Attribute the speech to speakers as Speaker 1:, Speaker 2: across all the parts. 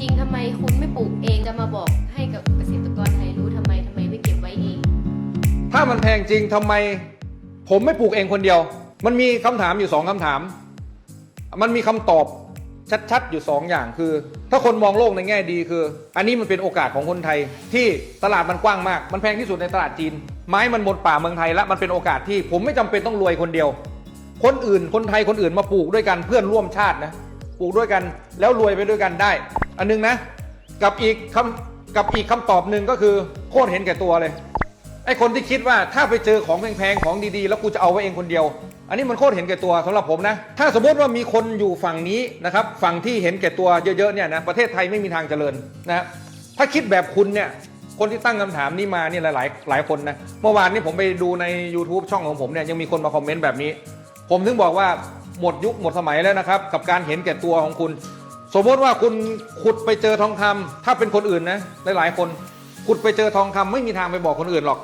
Speaker 1: จริงทำไมคุณไม่ปลูกเองจะมาบอกให้กับเกษตรกรไทยรู้ทำไมทำไมไม่เก็บไว้เอง
Speaker 2: ถ้ามันแพงจริงทำไม ผมไม่ปลูกเองคนเดียว มันมีคำถามอยู่สองคำถาม มันมีคำตอบชัดๆ อยู่สองอย่างคือ ถ้าคนมองโลกในแง่ดีคือ อันนี้มันเป็นโอกาสของคนไทย ที่ตลาดมันกว้างมาก มันแพงที่สุดในตลาดจีน ไม้มันหมดป่าเมืองไทยแล้วมันเป็นโอกาสที่ผมไม่จำเป็นต้องรวยคนเดียว คนอื่นคนไทยคนอื่นมาปลูกด้วยกันเพื่อนร่วมชาตินะปลูกด้วยกันแล้วรวยไปด้วยกันได้ อันนึงนะ กับอีกคำกับอีกคำตอบหนึ่งก็คือโคตรเห็นแก่ตัวเลย ไอ้คนที่คิดว่าถ้าไปเจอของแพงๆ ของดีๆ แล้วกูจะเอาไว้เองคนเดียว อันนี้มันโคตรเห็นแก่ตัวสำหรับผมนะ ถ้าสมมติว่ามีคนอยู่ฝั่งนี้นะครับ ฝั่งที่เห็นแก่ตัวเยอะๆ เนี่ยนะ ประเทศไทยไม่มีทางเจริญนะ ถ้าคิดแบบคุณเนี่ย คนที่ตั้งคำถามนี้มาเนี่ยหลายๆ หลายคนนะ เมื่อวานนี้ผมไปดูใน YouTube ช่องของผมเนี่ยยังมีคนมาคอมเมนต์แบบนี้ ผมถึงบอกว่าหมดยุคหมดสมัยแล้วนะครับ กับการเห็นแก่ตัวของคุณ สมมติว่าคุณขุดไปเจอทองคำถ้าเป็นคนอื่นนะหลายๆคนขุดไปเจอทองคำไม่มีทางไปบอกคนอื่นหรอก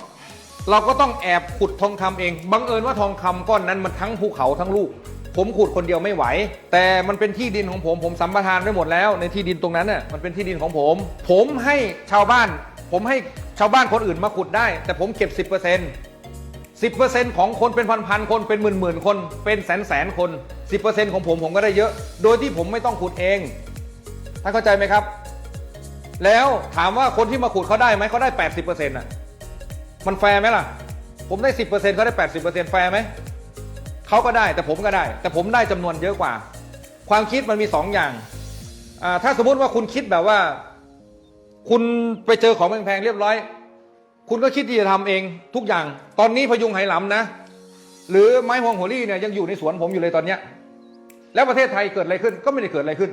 Speaker 2: เราก็ต้องแอบขุดทองคำเองบังเอิญว่าทองคำก้อนนั้นมันทั้งภูเขาทั้งลูก ผมขุดคนเดียวไม่ไหว แต่มันเป็นที่ดินของผมผมสัมปทานไว้หมดแล้ว ในที่ดินตรงนั้นน่ะมันเป็นที่ดินของผม ผมให้ชาวบ้าน ผมให้ชาวบ้านคนอื่นมาขุดได้ แต่ผมเก็บ 10% 10%ของคนเป็นพันๆคนเป็นหมื่นๆคนเป็นแสนๆคน 10%ของผมผมก็ได้เยอะ โดยที่ผมไม่ต้องขุดเองท่านเข้าใจไหมครับ แล้วถามว่าคนที่มาขุดเขาได้ไหมเขาได้ 80%อะมันแฟร์ไหมล่ะ ผมได้ 10%เขาได้ 80%แฟร์ไหมเขาก็ได้แต่ผมก็ได้ แต่ผมได้จำนวนเยอะกว่า ความคิดมันมี 2ออย่างอ่าถ้าสมมุติว่าคุณคิดแบบว่า คุณไปเจอของแพงๆเรียบร้อย คุณก็คิดที่จะทำเองทุกอย่าง ตอนนี้พยุงไหหลำนะ หรือไม้ฮวงหัวลี่เนี่ยยังอยู่ในสวนผมอยู่เลยตอนเนี้ย แล้วประเทศไทยเกิดอะไรขึ้นก็ไม่ได้เกิดอะไรขึ้น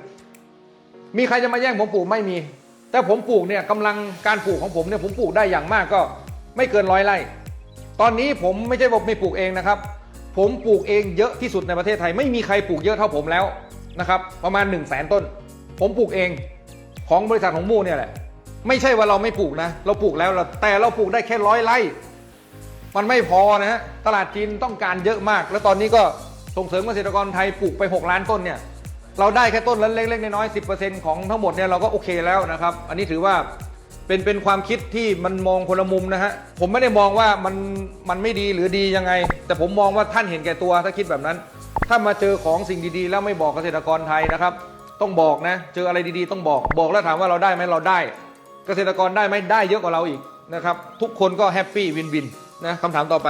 Speaker 2: มีใครจะมาแย่งผมปลูกไม่มี แต่ผมปลูกเนี่ยกำลังการปลูกของผมเนี่ยผมปลูกได้อย่างมากก็ไม่เกินร้อยไร่ ตอนนี้ผมไม่ใช่บอกไม่ปลูกเองนะครับ ผมปลูกเองเยอะที่สุดในประเทศไทย ไม่มีใครปลูกเยอะเท่าผมแล้วนะครับ ประมาณ1นึ่งแสนต้น ผมปลูกเองของบริษัทของมู่เนี่ยแหละ ไม่ใช่ว่าเราไม่ปลูกนะ เราปลูกแล้วเราแต่เราปลูกได้แค่ร้อยไร่มันไม่พอนะฮะตลาดจีนต้องการเยอะมาก แล้วตอนนี้ก็ส่งเสริมเกษตรกรไทยปลูกไป 6 ล้านต้นเนี่ยเราได้แค่ต้นละเล็กๆน้อยๆ10%ของทั้งหมดเนี่ยเราก็โอเคแล้วนะครับ อันนี้ถือว่าเป็นเป็นความคิดที่มันมองคนละมุมนะฮะผมไม่ได้มองว่ามันมันไม่ดีหรือดียังไง แต่ผมมองว่าท่านเห็นแก่ตัวถ้าคิดแบบนั้น ถ้ามาเจอของสิ่งดีๆ แล้วไม่บอกเกษตรกรไทยนะครับ ต้องบอกนะ เจออะไรดีๆ ต้องบอกบอกแล้วถามว่าเราได้ไหมเราได้ เกษตรกรได้ไหมได้เยอะกว่าเราอีกนะครับ ทุกคนก็แฮปปี้วินวินนะคำถามต่อไป